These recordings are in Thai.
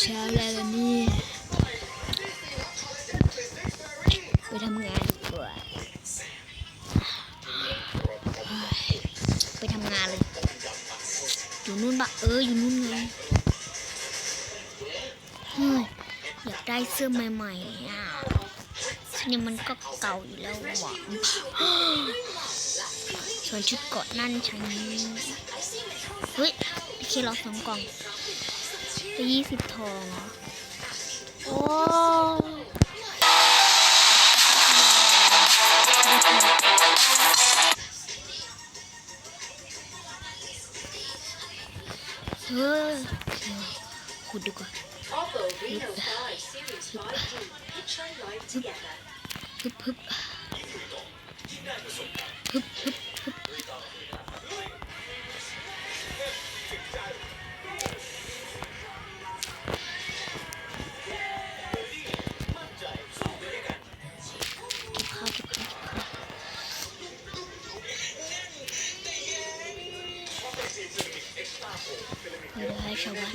เช้าแล้วนี่ไปทำงานดีกว่าไปทำงานเลยอยู่นู่นปะเอออยู่นู่นไงเฮ้ยอยากได้เสื้อใหม่ๆอะเนี่ยมันก็เก่าอยู่แล้วหวังส่วนชุดเกาะนั่นฉันเฮ้ยพี่เคเราสองกล่อง ยี่สิบทองโอ้เฮ้ยขุดดีกว่าฮึบฮึบฮึบ อะได้ชาวบ้าน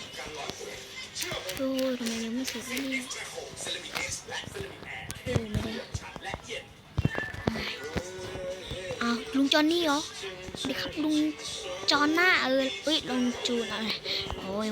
ดูทำไมยังไม่สุดเนี่ยดูไม่ได้อ้าวลุงจอนนี่เหรอดีครับลุงจอนหน้าเออเอ้ยลุงจูนอะไรโอ้ย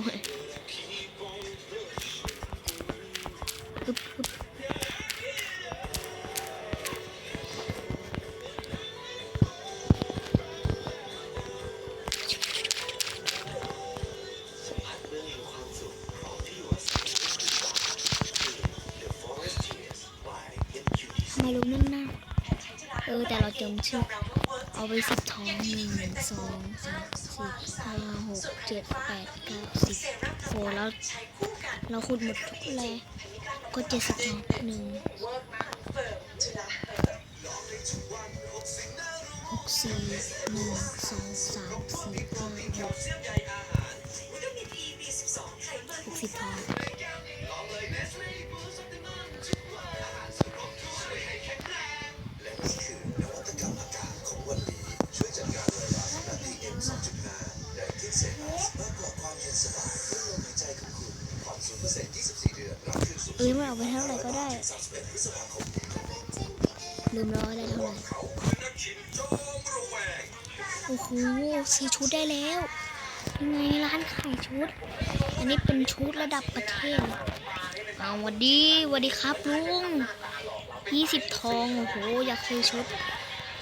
เอเอาไปสิบท้องหนึ่งสองสามสี่ห้าหกเจ็ดแปดเก้าสิบโหแล้วเราขุดหมดทุกแลก็เจ็ดสิบทองหนึ่งหกสี่หนึ่งสองสามสี่ห้าหกหกสิบทอง เอ้ยไม่เอาไปเท่าไหร่ก็ได้ ลืมแล้วว่าได้เท่าไหร่โอ้โหซื้อชุดได้แล้วยังไงร้านขายชุด อันนี้เป็นชุดระดับประเทศเอาวัดดีวัดดีครับลุงยี่สิบทองโอ้โหอยากซื้อชุด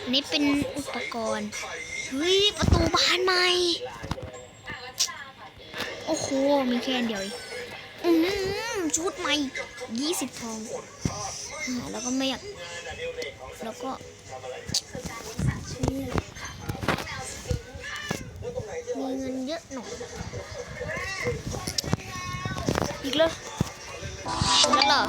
อันนี้เป็นอุปกรณ์เฮ้ยประตูบานใหม่ โอ้โหมีแค่เดียวเอง อืมชุดใหม่ยี่สิบทองแล้วก็ไม่อยากแล้วก็นี่มีเงินเยอะหน่อยอีกเลยนั่นเหรอ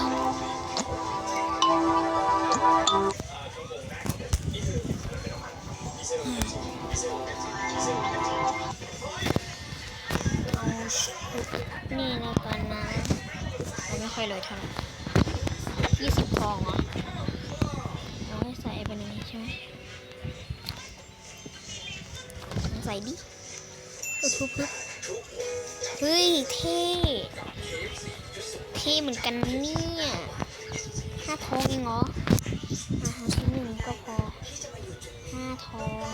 นี่แล้วกันนะเราไม่ค่อยเลยเท่าไหร่ยี่สิบทองเหรอเอาให้ใส่ไปในนี้ใช่ไหมใส่ดิเออปึ๊บปึ๊บเฮ้ยเท่เท่เหมือนกันนะเนี่ยห้าทองเองเหรออ่าเอาชิ้นหนึ่งก็พอห้าทอง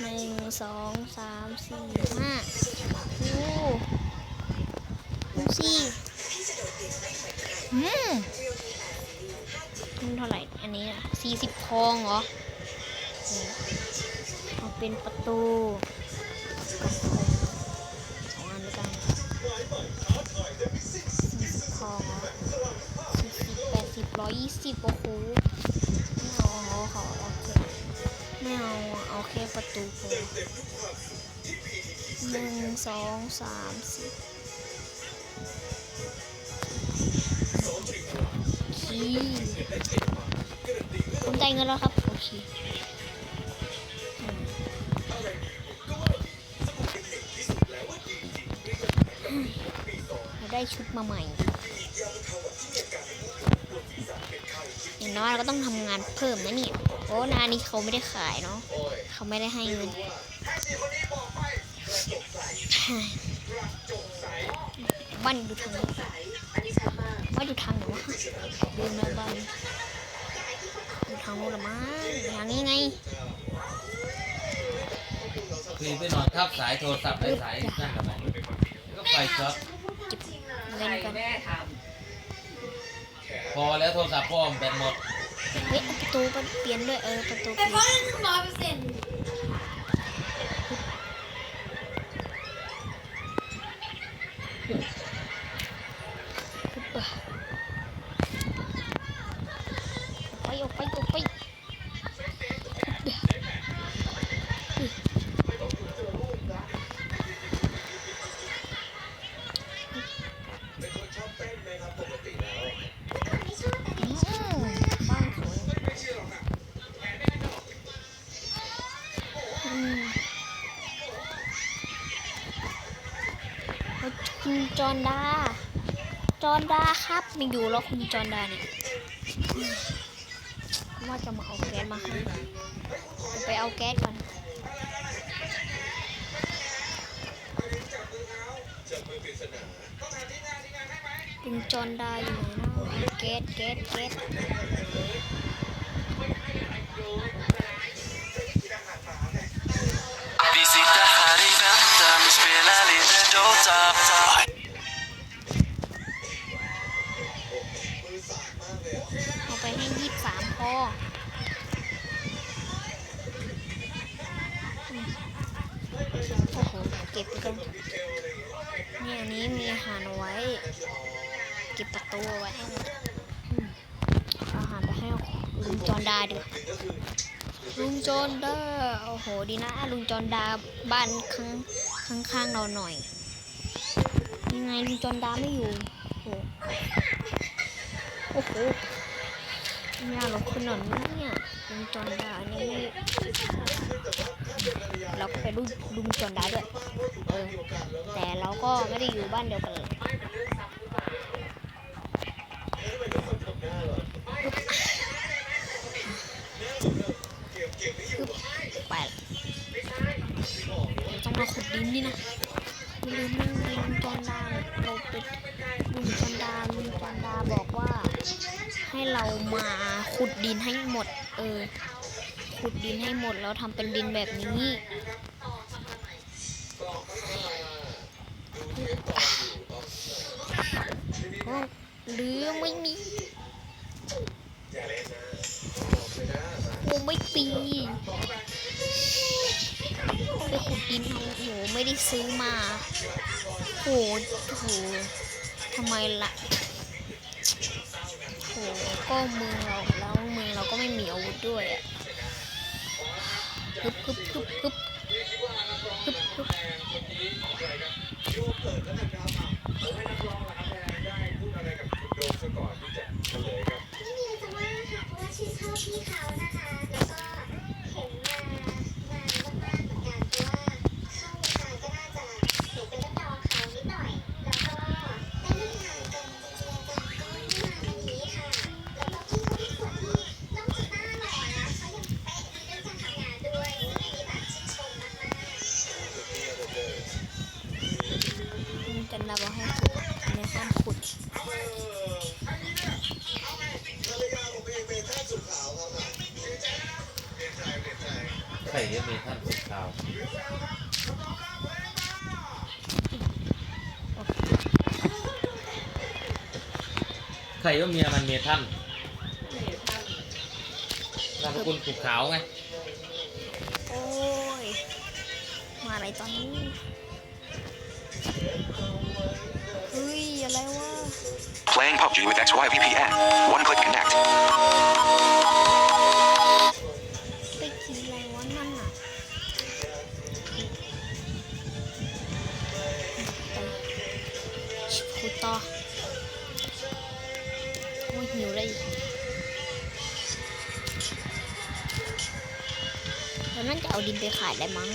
หนึ่งสองสามสี่ห้า ดูสิอืมมันเท่าไหร่ อันนี้อะสี่สิบทองเหรอ เอาเป็นประตูสองอันด้วยกันสี่สิบทองเหรอสี่สิบแปดสิบร้อยยี่สิบโอ้โหไม่เอาเอเขาเอาแค่ไม่เอาเอาแค่ประตูพอ หนึ่งสองสามสี่โอเคผมจ่ายเงินแล้วครับโอเคเราได้ชุดมาใหม่อย่างน้อยเราก็ต้องทำงานเพิ่มนะเนี่ยโอ้นานี้เขาไม่ได้ขายเนาะเขาไม่ได้ให้เงิน บ้านอยู่ทางนี้สายอันนี้ชัดมากบ้านอยู่ทางไหนวะลืมแล้วบ้านอยู่ทางโน้นละมั้งอย่างนี้ไงคือไปนอนทับสายโทรศัพท์ไปสายนั่นทำไมก็ไฟช็อตเล่นกันแม่ทพอแล้วโทรศัพท์พ่อมแบตหมดเฮ้ยเอาประตูเปลี่ยนด้วยเออประตูเปลี่ยน อนดา จอนดาครับม่อยู่แล้วคุณจอนดาเนี่ยมว่าจะมาเอาแก๊สมาให้ไปเอาแก๊สก่อนคุณจอนดาอยู่ไหนนะแก๊สแก๊สแก๊ส จอนดาโอ้โหดีนะลุงจอนดาบ้านข้างข้างข้างเราหน่อย ยังไงลุงจอนดาไม่อยู่โอ้โหโอ้โหเนี่ยเราขนนเนี่ยลุงจอนดานี่เราก็ไปดูลุงจอนดาด้วยเออแต่เราก็ไม่ได้อยู่บ้านเดียวกันเลย หมดแล้วทำเป็นดินแบบนี้หรือไม่มีโอ้ไม่ปีไปขุดดินเอาโหไม่ได้ซื้อมาโหโหทำไมล่ะโหก็เมือเรา ฮึบฮึบ ใครจะมีท่านสุดข่าวใครว่าเมียมันเมียท่านนามสกุลสุขขาวไง โอ้ย มาอะไรตอนนี้ เฮ้ย อะไรวะ Playing PUBG with XYVPN. One click connect. เอาดินไปขายได้มั้ง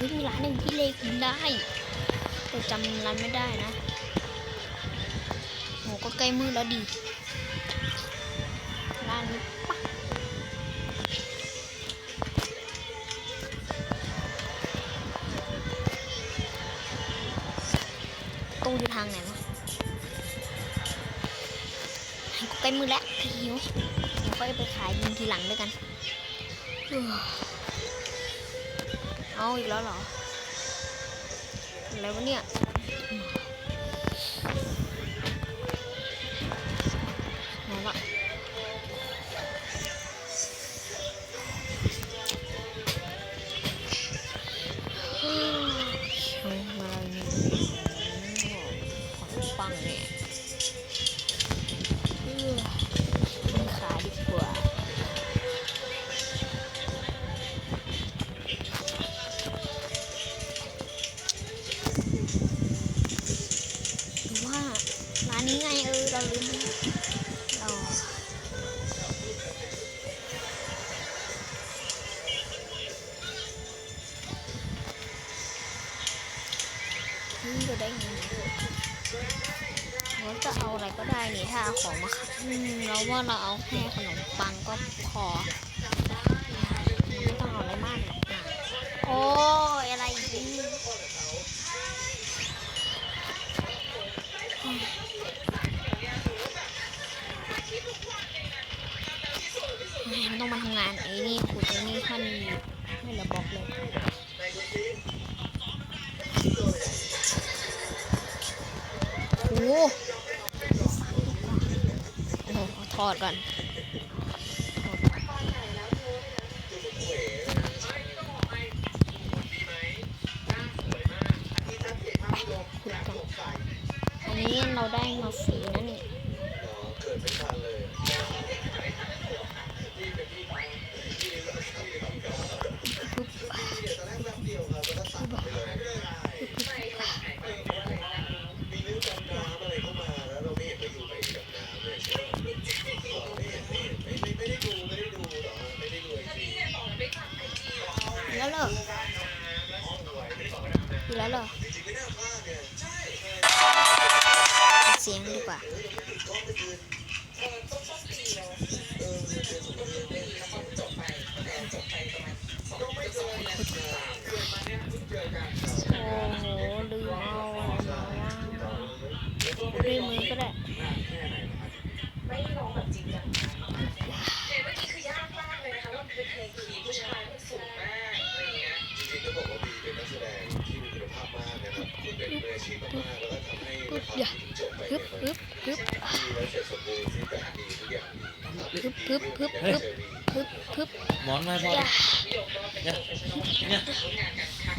มีร้านหนึ่งที่เลกินได้ แต่จำร้านไม่ได้นะโหก็ใกล้มืดแล้วดีร้านนี้ปะตู้อยู่ทางไหนวะให้กูใกล้มือแล้ว ค่อยไปขายยิงทีหลังด้วยกัน เอาอีกแล้วเหรอ อะไรวะเนี่ยไหนวะเฮ้ยเอามาเนี่ขนมปังเนี่ย เฮ้ยเราได้เงินเราจะเอาอะไรก็ได้นี่ถ้าเอาของมาขายเราว่าเราเอาแค่ขนมปังก็พอไม่ต้องเอาอะไรมากโอ้ยอะไรอีกนี่ไม่ต้องมาทำงานไอ้นี่ขุดไอ้นี่ท่านไม่ระบอกเลย โอ้โหถอดก่อนถอดก่อนขุดก่อนอันนี้เราได้มาฟรีนะนี่ เหรอเสียงดีกว่าโอ้โหลืมเอามาวางด้วยมือก็ได้ ฮึบฮึบฮึบ